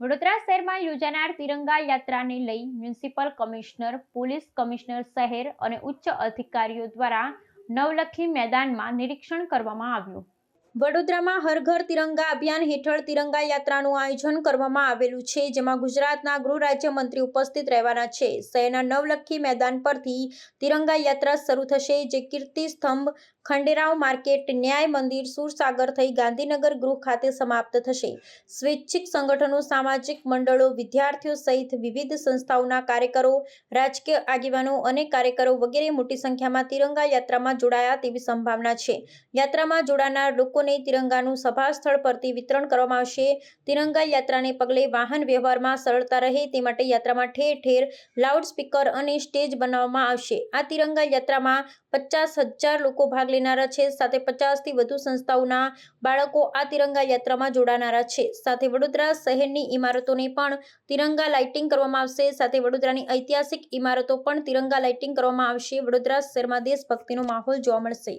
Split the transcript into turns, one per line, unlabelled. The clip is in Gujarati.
વડોદરામાં યોજાનાર તિરંગા યાત્રાને લઈ મ્યુનિસિપલ કમિશનર, પોલીસ કમિશનર, શહેર અને ઉચ્ચ અધિકારીઓ દ્વારા નવલખી મેદાનમાં નિરીક્ષણ કરવામાં આવ્યું. વડોદરામાં હર ઘર તિરંગા અભિયાન હેઠળ તિરંગા યાત્રાનું આયોજન કરવામાં આવેલું છે, જેમાં ગુજરાતના ગૃહ રાજ્યમંત્રી ઉપસ્થિત રહેવાના છે. શહેરના નવલખી મેદાન પરથી તિરંગા યાત્રા શરૂ થશે, જે કીર્તિ સ્તંભ, ખંડેરાવ માર્કેટ, ન્યાય મંદિર, સુરસાગર થઈ ગાંધીનગર ગૃહ ખાતે સમાપ્ત થશે. સ્વૈચ્છિક સંગઠનો, સામાજિક મંડળો, વિદ્યાર્થીઓ સહિત વિવિધ સંસ્થાઓના કાર્યકરો, રાજકીય આગેવાનો અને કાર્યકરો વગેરે મોટી સંખ્યામાં તિરંગા યાત્રામાં જોડાયા તેવી સંભાવના છે. યાત્રામાં જોડાનાર લોકોને તિરંગાનું સભા સ્થળ પરથી વિતરણ કરવામાં આવશે. તિરંગા યાત્રાને પગલે વાહન વ્યવહારમાં સરળતા રહે તે માટે યાત્રામાં ઠેર ઠેર લાઉડ સ્પીકર અને સ્ટેજ બનાવવામાં આવશે. આ તિરંગા યાત્રામાં પચાસ હજાર લોકો ભાગ લેનારા છે. સાથે પચાસથી વધુ સંસ્થાઓના બાળકો આ તિરંગા યાત્રામાં જોડાનારા છે. સાથે વડોદરા શહેરની ઇમારતોને પણ તિરંગા લાઇટિંગ કરવામાં આવશે. સાથે વડોદરાની ઐતિહાસિક ઇમારતો પણ તિરંગા લાઇટિંગ કરવામાં આવશે. વડોદરા શહેરમાં દેશભક્તિનો માહોલ જોવા મળશે.